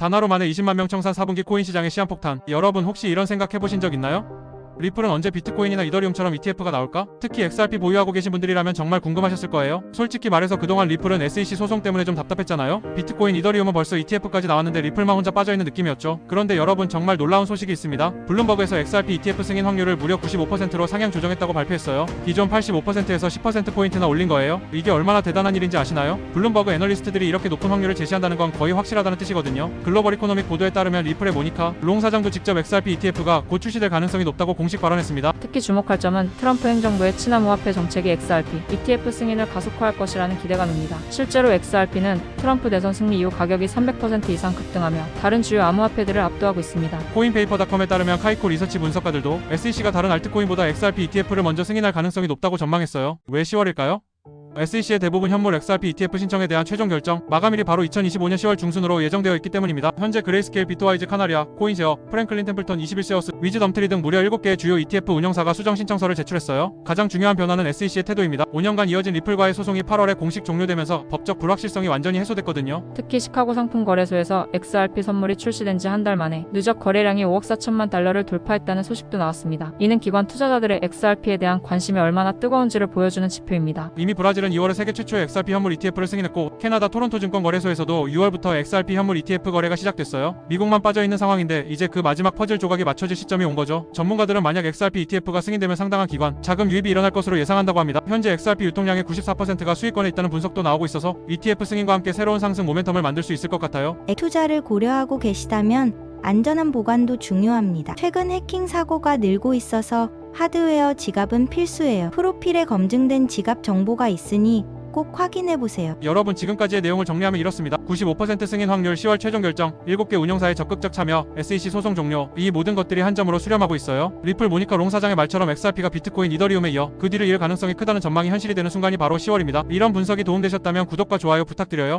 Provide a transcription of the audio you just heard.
단 하루 만에 20만 명 청산 4분기 코인 시장의 시한폭탄. 여러분 혹시 이런 생각 해보신 적 있나요? 리플은 언제 비트코인이나 이더리움처럼 ETF가 나올까? 특히 XRP 보유하고 계신 분들이라면 정말 궁금하셨을 거예요. 솔직히 말해서 그동안 리플은 SEC 소송 때문에 좀 답답했잖아요. 비트코인, 이더리움은 벌써 ETF까지 나왔는데 리플만 혼자 빠져있는 느낌이었죠. 그런데 여러분 정말 놀라운 소식이 있습니다. 블룸버그에서 XRP ETF 승인 확률을 무려 95%로 상향 조정했다고 발표했어요. 기존 85%에서 10%포인트나 올린 거예요. 이게 얼마나 대단한 일인지 아시나요? 블룸버그 애널리스트들이 이렇게 높은 확률을 제시한다는 건 거의 확실하다는 뜻이거든요. 글로벌 이코노믹 보도에 따르면 리플의 모니카, 롱 사장도 직접 XRP ETF가 곧 출시될 가능성이 높다고 공식 발언했습니다. 특히 주목할 점은 트럼프 행정부의 친화무화폐 정책이 XRP, ETF 승인을 가속화할 것이라는 기대감입니다. 실제로 XRP는 트럼프 대선 승리 이후 가격이 300% 이상 급등하며 다른 주요 암호화폐들을 압도하고 있습니다. 코인페이퍼닷컴에 따르면 카이코 리서치 분석가들도 SEC가 다른 알트코인보다 XRP ETF를 먼저 승인할 가능성이 높다고 전망했어요. 왜 10월일까요? SEC의 대부분 현물 XRP ETF 신청에 대한 최종 결정 마감일이 바로 2025년 10월 중순으로 예정되어 있기 때문입니다. 현재 그레이스케일, 비트와이즈, 카나리아, 코인쉐어, 프랭클린 템플턴 21쉐어스, 위즈 덤트리 등 무려 7개의 주요 ETF 운영사가 수정 신청서를 제출했어요. 가장 중요한 변화는 SEC의 태도입니다. 5년간 이어진 리플과의 소송이 8월에 공식 종료되면서 법적 불확실성이 완전히 해소됐거든요. 특히 시카고 상품 거래소에서 XRP 선물이 출시된 지 한 달 만에 누적 거래량이 5억 4천만 달러를 돌파했다는 소식도 나왔습니다. 이는 기관 투자자들의 XRP에 대한 관심이 얼마나 뜨거운지를 보여주는 지표입니다. 이미 브라질은 2월에 세계 최초의 XRP 현물 ETF를 승인했고 캐나다 토론토 증권 거래소에서도 6월부터 XRP 현물 ETF 거래가 시작됐어요. 미국만 빠져 있는 상황인데 이제 그 마지막 퍼즐 조각이 맞춰질 시점이 온 거죠. 전문가들은 만약 XRP ETF가 승인되면 상당한 기관 자금 유입이 일어날 것으로 예상한다고 합니다. 현재 XRP 유통량의 94%가 수익권에 있다는 분석도 나오고 있어서 ETF 승인과 함께 새로운 상승 모멘텀을 만들 수 있을 것 같아요. 투자를 고려하고 계시다면 안전한 보관도 중요합니다. 최근 해킹 사고가 늘고 있어서 하드웨어 지갑은 필수예요. 프로필에 검증된 지갑 정보가 있으니 꼭 확인해 보세요. 여러분 지금까지의 내용을 정리하면 이렇습니다. 95% 승인 확률 10월 최종 결정 7개 운영사의 적극적 참여 SEC 소송 종료 이 모든 것들이 한 점으로 수렴하고 있어요. 리플 모니카 롱 사장의 말처럼 XRP가 비트코인 이더리움에 이어 그 뒤를 이을 가능성이 크다는 전망이 현실이 되는 순간이 바로 10월입니다. 이런 분석이 도움되셨다면 구독과 좋아요 부탁드려요.